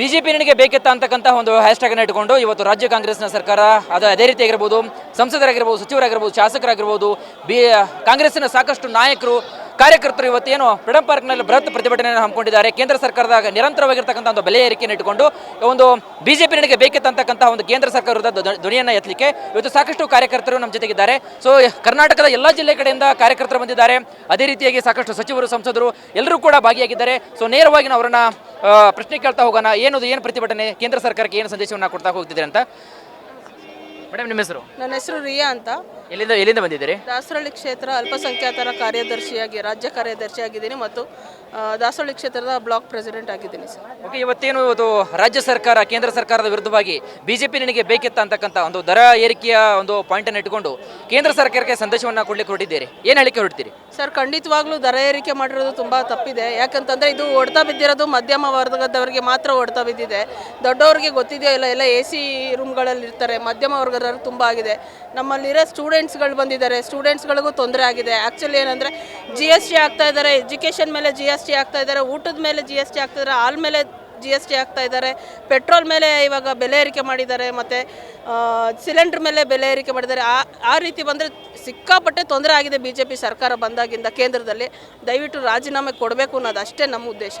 BJP ನನಗೆ ಬೇಕಿತ್ತ ಅಂತಕ್ಕಂಥ ಒಂದು ಹ್ಯಾಶ್ಟ್ಯಾಗ್ ಅನ್ನು ಇಟ್ಕೊಂಡು ಇವತ್ತು ರಾಜ್ಯ ಕಾಂಗ್ರೆಸ್ನ ಸರ್ಕಾರ ಅದು ಅದೇ ರೀತಿ ಆಗಿರ್ಬೋದು, ಸಂಸದರಾಗಿರ್ಬೋದು, ಸಚಿವರಾಗಿರ್ಬೋದು, ಶಾಸಕರಾಗಿರ್ಬೋದು, ಬಿ ಕಾಂಗ್ರೆಸ್ಸಿನ ಸಾಕಷ್ಟು ನಾಯಕರು, ಕಾರ್ಯಕರ್ತರು ಇವತ್ತೇನು ಫ್ರೀಡಂ ಪಾರ್ಕ್ನಲ್ಲಿ ಬೃಹತ್ ಪ್ರತಿಭಟನೆಯನ್ನು ಹಮ್ಮಿಕೊಂಡಿದ್ದಾರೆ. ಕೇಂದ್ರ ಸರ್ಕಾರದ ನಿರಂತರವಾಗಿರ್ತಕ್ಕಂಥ ಒಂದು ಬೆಲೆ ಏರಿಕೆಯನ್ನು ಇಟ್ಟುಕೊಂಡು ಒಂದು ಬಿಜೆಪಿ ನನಗೆ ಬೇಕಿತ್ತ ಅಂತಕ್ಕಂಥ ಒಂದು ಕೇಂದ್ರ ಸರ್ಕಾರ ವಿರುದ್ಧ ಧ್ವ- ಧ್ವನಿಯನ್ನು ಎತ್ತಲಿಕ್ಕೆ ಇವತ್ತು ಸಾಕಷ್ಟು ಕಾರ್ಯಕರ್ತರು ನಮ್ಮ ಜೊತೆಗಿದ್ದಾರೆ. ಸೊ ಕರ್ನಾಟಕದ ಎಲ್ಲ ಜಿಲ್ಲೆ ಕಡೆಯಿಂದ ಕಾರ್ಯಕರ್ತರು ಬಂದಿದ್ದಾರೆ. ಅದೇ ರೀತಿಯಾಗಿ ಸಾಕಷ್ಟು ಸಚಿವರು, ಸಂಸದರು ಎಲ್ಲರೂ ಕೂಡ ಭಾಗಿಯಾಗಿದ್ದಾರೆ. ಸೊ ನೇರವಾಗಿ ನಾವು ಅವರನ್ನ ಪ್ರಶ್ನೆ ಕೇಳ್ತಾ ಹೋಗೋಣ. ಏನದು, ಏನು ಪ್ರತಿಭಟನೆ? ಕೇಂದ್ರ ಸರ್ಕಾರಕ್ಕೆ ಏನು ಸಂದೇಶವನ್ನು ಕೊಡ್ತಾ ಹೋಗ್ತಿದ್ದೀರಿ ಅಂತ? ಮೇಡಮ್, ನಿಮ್ಮ ಹೆಸರು? ನನ್ನ ಹೆಸರು ರಿಯಾ ಅಂತ. ಎಲ್ಲಿಂದ ಎಲ್ಲಿಂದ ಬಂದಿದ್ದೀರಿ? ದಾಸರಳ್ಳಿ ಕ್ಷೇತ್ರ ಅಲ್ಪಸಂಖ್ಯಾತರ ಕಾರ್ಯದರ್ಶಿಯಾಗಿ ರಾಜ್ಯ ಕಾರ್ಯದರ್ಶಿಯಾಗಿದ್ದೀನಿ ಮತ್ತು ಆ, ದಾಸರಳ್ಳಿ ಕ್ಷೇತ್ರದ ಬ್ಲಾಕ್ ಪ್ರೆಸಿಡೆಂಟ್ ಆಗಿದ್ದೀನಿ ಸರ್. ಓಕೆ ಇವತ್ತೇನು ಅದು ರಾಜ್ಯ ಸರ್ಕಾರ ಕೇಂದ್ರ ಸರ್ಕಾರದ ವಿರುದ್ಧವಾಗಿ ಬಿಜೆಪಿ ನಿನಗೆ ಬೇಕಿತ್ತ ಅಂತಕ್ಕಂಥ ಒಂದು ದರ ಏರಿಕೆಯ ಒಂದು ಪಾಯಿಂಟ್ ಅನ್ನು ಇಟ್ಟುಕೊಂಡು ಕೇಂದ್ರ ಸರ್ಕಾರಕ್ಕೆ ಸಂದೇಶವನ್ನು ಕೊಡ್ಲಿಕ್ಕೆ ಹೊರಟಿದ್ದೀರಿ. ಏನು ಹೇಳಿಕೆ ಹೊರಡ್ತೀರಿ ಸರ್ ಖಂಡಿತವಾಗ್ಲೂ ದರ ಏರಿಕೆ ಮಾಡಿರೋದು ತುಂಬ ತಪ್ಪಿದೆ. ಯಾಕಂತಂದರೆ ಇದು ಹೊಡ್ತಾ ಬಿದ್ದಿರೋದು ಮಧ್ಯಮ ವರ್ಗದವರಿಗೆ ಮಾತ್ರ ಹೊಡ್ತಾ ಬಿದ್ದಿದೆ. ದೊಡ್ಡವರಿಗೆ ಗೊತ್ತಿದೆಯೋ ಇಲ್ಲ ಎಲ್ಲ ಎ ಸಿ ರೂಮ್ಗಳಲ್ಲಿ ಇರ್ತಾರೆ ಮಧ್ಯಮ ವರ್ಗದವ್ರಿಗೆ ತುಂಬ ಆಗಿದೆ. ನಮ್ಮಲ್ಲಿರೋ ಸ್ಟೂಡೆಂಟ್ಸ್ಗಳು ಬಂದಿದ್ದಾರೆ. ಸ್ಟೂಡೆಂಟ್ಸ್ಗಳಿಗೂ ತೊಂದರೆ ಆಗಿದೆ. ಆ್ಯಕ್ಚುಲಿ ಏನಂದರೆ ಜಿ ಎಸ್ ಟಿ ಆಗ್ತಾ ಇದ್ದಾರೆ. ಎಜುಕೇಷನ್ ಮೇಲೆ ಜಿ ಎಸ್ ಟಿ ಆಗ್ತಾ ಇದ್ದಾರೆ. ಊಟದ ಮೇಲೆ ಜಿ ಎಸ್ ಟಿ ಆಗ್ತಾ ಇದ್ದಾರೆ. ಹಾಲ್ ಮೇಲೆ ಜಿ ಎಸ್ ಟಿ ಆಗ್ತಾ ಇದ್ದಾರೆ. ಪೆಟ್ರೋಲ್ ಮೇಲೆ ಇವಾಗ ಬೆಲೆ ಏರಿಕೆ ಮಾಡಿದ್ದಾರೆ. ಮತ್ತು ಸಿಲಿಂಡ್ರ್ ಮೇಲೆ ಬೆಲೆ ಏರಿಕೆ ಮಾಡಿದ್ದಾರೆ. ಆ ಆ ರೀತಿ ಬಂದರೆ ಸಿಕ್ಕಾಪಟ್ಟೆ ತೊಂದರೆ ಆಗಿದೆ ಬಿ ಜೆ ಪಿ ಸರ್ಕಾರ ಬಂದಾಗಿಂದ ಕೇಂದ್ರದಲ್ಲಿ. ದಯವಿಟ್ಟು ರಾಜೀನಾಮೆ ಕೊಡಬೇಕು ಅನ್ನೋದು ಅಷ್ಟೇ ನಮ್ಮ ಉದ್ದೇಶ.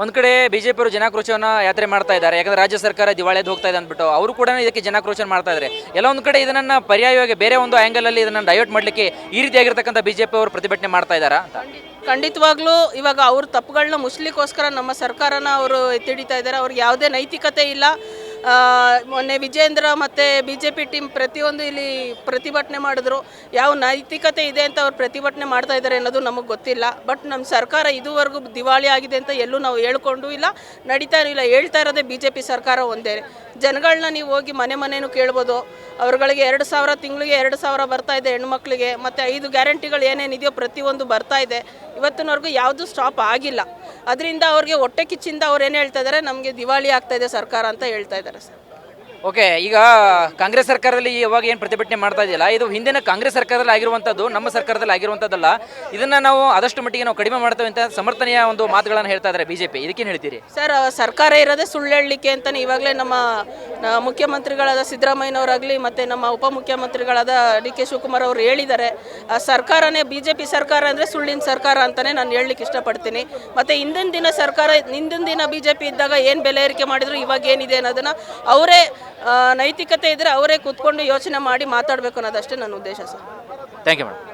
ಒಂದು ಕಡೆ ಬಿಜೆಪಿ ಅವರು ಜನಾಕ್ರೋಶವನ್ನ ಯಾತ್ರೆ ಮಾಡ್ತಾ ಇದ್ದಾರೆ. ಯಾಕಂದ್ರೆ ರಾಜ್ಯ ಸರ್ಕಾರ ದಿವಾಳಿಯದು ಹೋಗ್ತಾ ಇದೆ ಅಂದ್ಬಿಟ್ಟು ಅವರು ಕೂಡ ಇದಕ್ಕೆ ಜನಾಕ್ರೋಶ ಮಾಡ್ತಾ ಇದ್ದಾರೆ ಎಲ್ಲ ಒಂದು ಕಡೆ ಇದನ್ನ ಪರ್ಯಾಯವಾಗಿ ಬೇರೆ ಒಂದು ಆ್ಯಂಗಲಲ್ಲಿ ಇದನ್ನ ಡೈವರ್ಟ್ ಮಾಡಲಿಕ್ಕೆ ಈ ರೀತಿಯಾಗಿರ್ತಕ್ಕಂಥ ಬಿಜೆಪಿ ಅವರು ಪ್ರತಿಭಟನೆ ಮಾಡ್ತಾ ಇದ್ದಾರಾ ಅಂತ ಖಂಡಿತವಾಗ್ಲೂ ಇವಾಗ ಅವ್ರ ತಪ್ಪುಗಳನ್ನ ಮುಸ್ಲಿಕ್ಕೋಸ್ಕರ ನಮ್ಮ ಸರ್ಕಾರನ ಅವರು ಎತ್ತಿಡಿತಾ ಇದ್ದಾರೆ ಅವ್ರಿಗೆ ಯಾವುದೇ ನೈತಿಕತೆ ಇಲ್ಲ. ಮೊನ್ನೆ ವಿಜೇಂದ್ರ ಮತ್ತು ಬಿ ಜೆ ಪಿ ಟೀಮ್ ಪ್ರತಿಯೊಂದು ಇಲ್ಲಿ ಪ್ರತಿಭಟನೆ ಮಾಡಿದ್ರು. ಯಾವ ನೈತಿಕತೆ ಇದೆ ಅಂತ ಅವ್ರು ಪ್ರತಿಭಟನೆ ಮಾಡ್ತಾ ಇದ್ದಾರೆ ಅನ್ನೋದು ನಮಗೆ ಗೊತ್ತಿಲ್ಲ. ಬಟ್ ನಮ್ಮ ಸರ್ಕಾರ ಇದುವರೆಗೂ ದಿವಾಳಿ ಆಗಿದೆ ಅಂತ ಎಲ್ಲೂ ನಾವು ಹೇಳ್ಕೊಂಡು ಇಲ್ಲ, ನಡೀತಾ ಇಲ್ಲ, ಹೇಳ್ತಾ ಇರೋದೇ ಬಿ ಜೆ ಪಿ ಸರ್ಕಾರ ಒಂದೇ. ಜನಗಳನ್ನ ನೀವು ಹೋಗಿ ಮನೆ ಮನೆಯೂ ಕೇಳ್ಬೋದು. ಅವ್ರಗಳಿಗೆ ಎರಡು ಸಾವಿರ ತಿಂಗಳಿಗೆ ಎರಡು ಸಾವಿರ ಬರ್ತಾ ಇದೆ ಹೆಣ್ಮಕ್ಳಿಗೆ, ಮತ್ತು ಐದು ಗ್ಯಾರಂಟಿಗಳು ಏನೇನಿದೆಯೋ ಪ್ರತಿಯೊಂದು ಬರ್ತಾ ಇದೆ. ಇವತ್ತಿನವರೆಗೂ ಯಾವುದೂ ಸ್ಟಾಪ್ ಆಗಿಲ್ಲ. ಅದರಿಂದ ಅವ್ರಿಗೆ ಹೊಟ್ಟೆ ಕಿಚ್ಚಿಂದ ಅವ್ರು ಏನು ಹೇಳ್ತಾ ಇದ್ದಾರೆ ನಮಗೆ ದಿವಾಳಿ ಆಗ್ತಾ ಇದೆ ಸರ್ಕಾರ ಅಂತ ಹೇಳ್ತಾ ಇದ್ದಾರೆ ಸರ್. ಓಕೆ, ಈಗ ಕಾಂಗ್ರೆಸ್ ಸರ್ಕಾರದಲ್ಲಿ ಇವಾಗ ಏನು ಪ್ರತಿಭಟನೆ ಮಾಡ್ತಾ ಇದೆಯಲ್ಲ, ಇದು ಹಿಂದಿನ ಕಾಂಗ್ರೆಸ್ ಸರ್ಕಾರದಲ್ಲಿ ಆಗಿರುವಂಥದ್ದು ನಮ್ಮ ಸರ್ಕಾರದಲ್ಲಿ ಆಗಿರುವಂಥದ್ದಲ್ಲ ಇದನ್ನ ನಾವು ಆದಷ್ಟು ಮಟ್ಟಿಗೆ ನಾವು ಕಡಿಮೆ ಮಾಡ್ತೇವೆ ಅಂತ ಸಮರ್ಥನೀಯ ಒಂದು ಮಾತುಗಳನ್ನು ಹೇಳ್ತಾ ಇದ್ದಾರೆ ಬಿಜೆಪಿ. ಇದಕ್ಕೇನು ಹೇಳ್ತೀರಿ? ಸರ್ ಸರ್ಕಾರ ಇರೋದೇ ಸುಳ್ಳು ಹೇಳಲಿಕ್ಕೆ ಅಂತಲೇ ಇವಾಗಲೇ ನಮ್ಮ ಮುಖ್ಯಮಂತ್ರಿಗಳಾದ ಸಿದ್ದರಾಮಯ್ಯನವರಾಗಲಿ ಮತ್ತು ನಮ್ಮ ಉಪಮುಖ್ಯಮಂತ್ರಿಗಳಾದ ಡಿ ಕೆ ಶಿವಕುಮಾರ್ ಅವರು ಹೇಳಿದ್ದಾರೆ ಸರ್ಕಾರನೇ ಬಿ ಜೆ ಪಿ ಸರ್ಕಾರ ಅಂದರೆ ಸುಳ್ಳಿನ ಸರ್ಕಾರ ಅಂತಲೇ ನಾನು ಹೇಳಲಿಕ್ಕೆ ಇಷ್ಟಪಡ್ತೀನಿ. ಮತ್ತು ಹಿಂದಿನ ದಿನ ಸರ್ಕಾರ, ಹಿಂದಿನ ದಿನ ಬಿ ಜೆ ಪಿ ಇದ್ದಾಗ ಏನು ಬೆಲೆ ಏರಿಕೆ ಮಾಡಿದ್ರು, ಇವಾಗ ಏನಿದೆ ಅನ್ನೋದನ್ನು ಅವರೇ ನೈತಿಕತೆ ಇದ್ದರೆ ಅವರೇ ಕೂತ್ಕೊಂಡು ಯೋಚನೆ ಮಾಡಿ ಮಾತಾಡಬೇಕು ಅನ್ನೋದಷ್ಟೇ ನನ್ನ ಉದ್ದೇಶ ಸರ್. Thank you madam